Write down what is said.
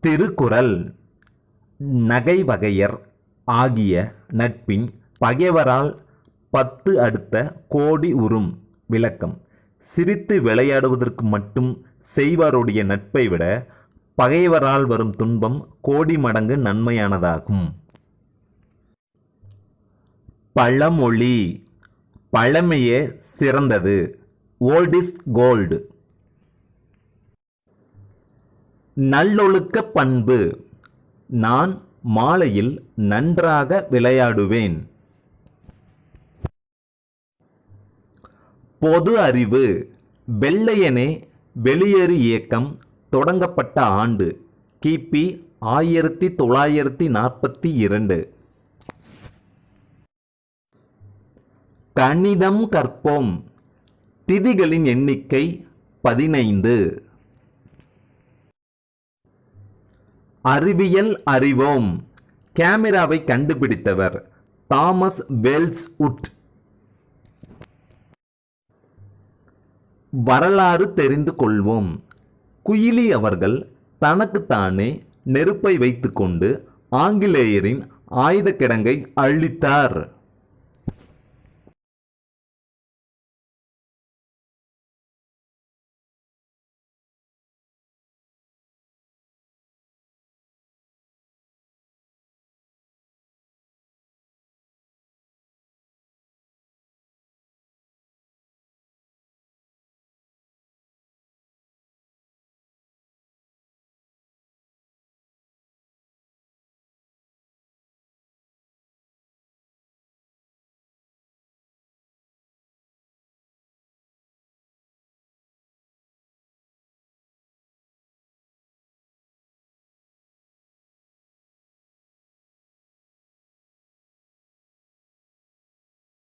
திருக்குறள் நகை வகையர் ஆகிய நட்பின் பகைவரால் பத்து அடுத்த கோடி உறும் விளக்கம். சிரித்து விளையாடுவதற்கு மட்டும் செய்வாருடைய நட்பை விட பகைவரால் வரும் துன்பம் கோடி மடங்கு நன்மையானதாகும். பழமொழி பழமையே சிறந்தது. ஓல்ட் இஸ் கோல்டு நல்லொழுக்க பண்பு. நான் மாலையில் நன்றாக விளையாடுவேன். பொது அறிவு. வெள்ளையனே வெளியேறு இயக்கம் தொடங்கப்பட்ட ஆண்டு. கிபி ஆயிரத்தி தொள்ளாயிரத்தி நாற்பத்தி இரண்டு. கணிதம் கற்போம். திதிகளின் எண்ணிக்கை பதினைந்து. அறிவியல் அறிவோம். கேமராவை கண்டுபிடித்தவர் தாமஸ் வெல்ஸ் உட். வரலாறு தெரிந்து கொள்வோம். குயிலி அவர்கள் தனக்குத்தானே நெருப்பை வைத்துக்கொண்டு ஆங்கிலேயரின் ஆயுத கிடங்கை அழித்தார்